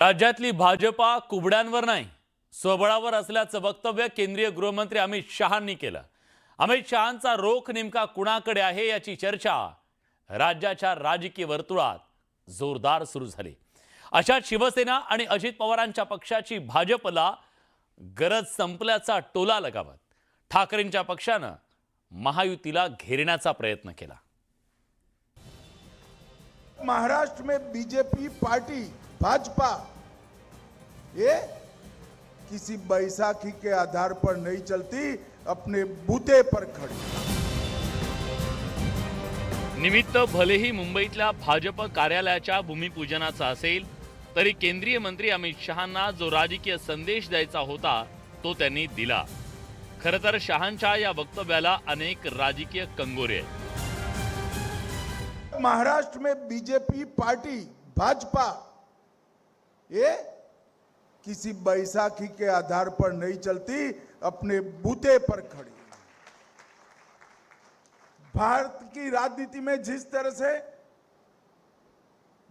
राज्यातली भाजपा कुबड्यांवर नाही स्वबळावर असल्याचं वक्तव्य केंद्रीय गृहमंत्री अमित शहांनी केलं. अमित शहांचा रोख नेमका कुणाकडे आहे याची चर्चा राज्याच्या राजकीय वर्तुळात जोरदार सुरू झाली. अशात शिवसेना आणि अजित पवारांच्या पक्षाची भाजपला गरज संपल्याचा टोला लगावत ठाकरेंच्या पक्षानं महायुतीला घेरण्याचा प्रयत्न केला. महाराष्ट्र में बीजेपी पार्टी भाजपा ये किसी बैसाखी के आधार पर नहीं चलती अपने बूते पर खड़ी। निमित्त भलेही मुंबईतल्या भाजप कार्यालयाच्या भूमिपूजनाचा असेल तरी केंद्रीय मंत्री अमित शहांना जो राजकीय संदेश द्यायचा होता तो त्यांनी दिला. खरं तर शहांच्या या वक्तव्याला अनेक राजकीय कंगोरे आहेत. महाराष्ट्र में बीजेपी पार्टी भाजपा ये किसी बैसाखी के आधार पर नहीं चलती, अपने बूते पर खड़ी भारत की राजनीति में जिस तरह से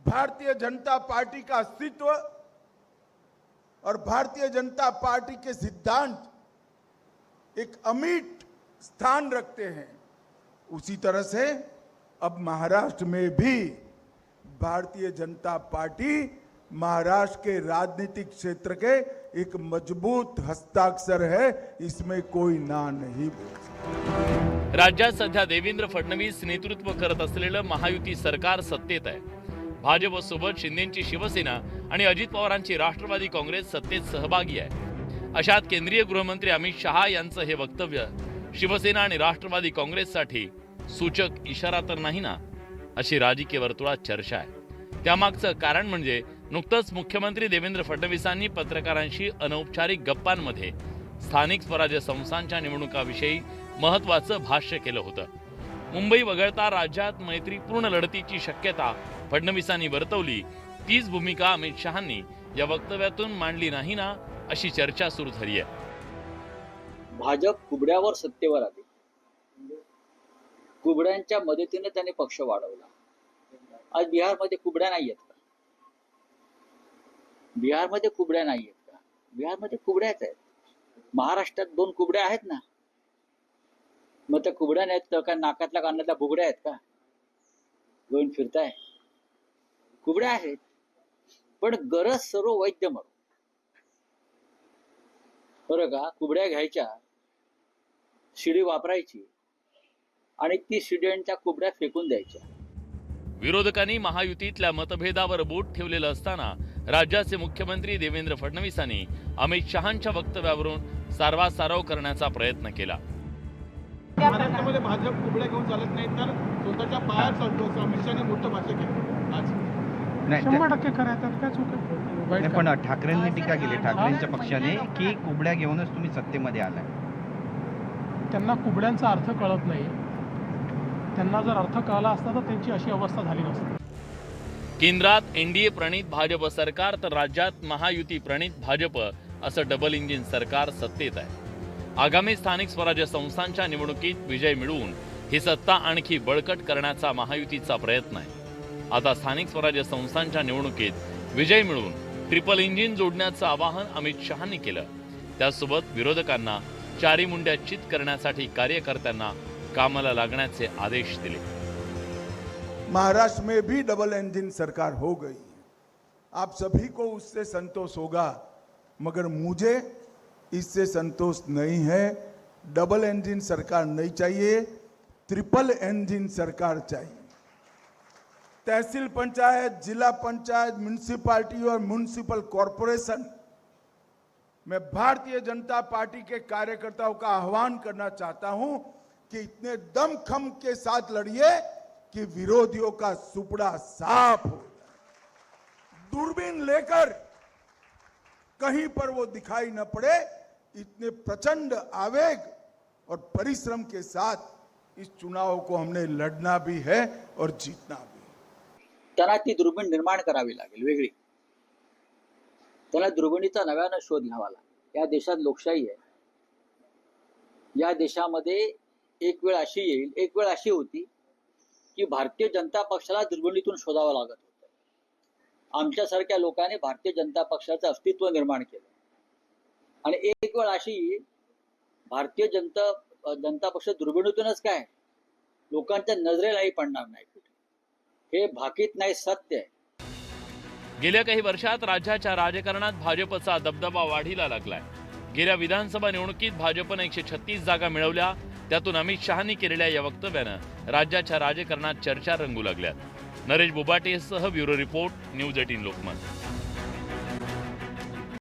भारतीय जनता पार्टी का अस्तित्व और भारतीय जनता पार्टी के सिद्धांत एक अमिट स्थान रखते हैं, उसी तरह से अब महाराष्ट्र में भी भारतीय जनता पार्टी महाराष्ट्र के राजनीतिक क्षेत्र के एक मजबूत हस्ताक्षर है इसमें कोई ना नहीं राज्यात सध्या देवेंद्र फडणवीस नेतृत्व करत असलेलं महायुती सरकार सत्तेत आहे. भाजपसोबत शिंदेची शिवसेना आणि अजित पवारांची राष्ट्रवादी काँग्रेस सत्तेत सहभागी आहे. अशात केंद्रीय गृहमंत्री अमित शहा यांचं हे वक्तव्य शिवसेना आणि राष्ट्रवादी काँग्रेससाठी सूचक इशारा तर नाही ना अशी राजकीय वर्तुळात चर्चा आहे. त्यामागचं कारण म्हणजे नुकतंच मुख्यमंत्री देवेंद्र फडणवीसांनी पत्रकारांशी अनौपचारिक गप्पांमध्ये स्थानिक स्वराज्य संस्थांच्या निवडणुकाविषयी महत्वाचं भाष्य केलं होतं. मुंबई वगळता राज्यात मैत्रीपूर्ण लढतीची शक्यता फडणवीसांनी वर्तवली. तीच भूमिका अमित शहांनी या वक्तव्यातून मांडली नाही ना अशी चर्चा सुरू झाली आहे. भाजप कुबड्यावर सत्तेवर आली. कुबड्यांच्या मदतीने त्याने पक्ष वाढवला. आज बिहारमध्ये कुबड्या नाही आहेत बिहारमध्ये कुबड्या नाही आहेत का? बिहारमध्ये कुबड्याच आहेत. महाराष्ट्रात दोन कुबड्या आहेत ना? मग त्या कुबड्या नाहीत तर काय नाकातल्या कानातल्या बुगड्या आहेत का? घेऊन फिरताय. कुबड्या आहेत. पण गरज सर्व वैद्य म्हणून. बरं का? कुबड्या घ्यायच्या शिडी वापरायची आणि ती शिड्यांच्या कुबड्या फेकून द्यायच्या. विरोधकांनी महायुतीतल्या मतभेदावर बोट ठेवलेलं असताना राज्याचे मुख्यमंत्री देवेंद्र फडणवीसांनी अमित शहांच्या वक्तव्यावरून सारवासारव करण्याचा प्रयत्न केला. महाराष्ट्रामध्ये भाजप कुबड्या घेऊन चालत नाही तर स्वतःच्या पायात चालतो असं अमित शहाने मोठं भाष्य केलं. आज. शंभर टक्के खरं आहे त्यात काय चूक? आहे वाईट नाही, काय? पण ठाकरेंनी टीका केली ठाकरेंच्या पक्षाने की कुबड्या घेऊनच तुम्ही सत्तेमध्ये आलाय. त्यांना कुबड्यांचा अर्थ कळत नाही. त्यांना जर अर्थ कळला असता तर त्यांची अशी अवस्था झाली नसती. केंद्रात एनडीए प्रणित भाजप सरकार तर राज्यात महायुती प्रणित भाजप असं डबल इंजिन सरकार सत्तेत आहे. आगामी स्थानिक स्वराज्य संस्थांच्या निवडणुकीत विजय मिळवून ही सत्ता आणखी बळकट करण्याचा महायुतीचा प्रयत्न आहे. आता स्थानिक स्वराज्य संस्थांच्या निवडणुकीत विजय मिळवून ट्रिपल इंजिन जोडण्याचं आवाहन अमित शहांनी केलं. त्यासोबत विरोधकांना चारी मुंड्या चित करण्यासाठी कार्यकर्त्यांना कामाला लागण्याचे आदेश दिले. महाराष्ट्र में भी डबल इंजन सरकार हो गई। आप सभी को उससे संतोष होगा, मगर मुझे इससे संतोष नहीं है। डबल इंजन सरकार नहीं चाहिए ट्रिपल इंजन सरकार चाहिए। तहसील पंचायत, जिला पंचायत म्यूनिसिपालिटी और म्यूनिसिपल कॉरपोरेशन मैं भारतीय जनता पार्टी के कार्यकर्ताओं का आह्वान करना चाहता हूँ कि इतने दमखम के साथ लड़िए। कि विरोधियों का सुपड़ा साफ हो दूरबीन लेकर कहीं पर वो दिखाई न पड़े इतने प्रचंड आवेग और परिश्रम के साथ इस चुनाव को हमने लड़ना भी है और जीतना भी त्यांना ती दुर्बीण निर्माण करावी लागेल वेगळी. त्याला दुर्बिणीचा नव्यानं शोध घ्यावा लागेल. या देशात लोकशाही आहे. या देशामध्ये एक वेळ अशी येईल एक वेळ अशी होती की भारतीय जनता पक्षाला दुर्बिणीतून शोधावं लागत होतं. आमच्यासारख्या लोकांनी भारतीय जनता पक्षाचं अस्तित्व निर्माण केलं. आणि एक वेळ अशी भारतीय जनता जनता पक्ष दुर्बिणीतूनच काय? लोकांच्या नजरेलाही पडणार नाही कुठे. हे भाकीत नाही सत्य आहे. गेल्या काही वर्षात राज्याच्या राजकारणात भाजपचा दबदबा वाढीला लागलाय. गेल्या विधानसभा निवडणुकीत भाजपनं एकशे छत्तीस जागा मिळवल्या त्यातून अमित शहानी केलेल्या या वक्तव्यानं राज्याच्या राजकारणात चर्चा रंगू लागल्यात. Naresh बोबाटेसह bureau report news eighteen Lokmat.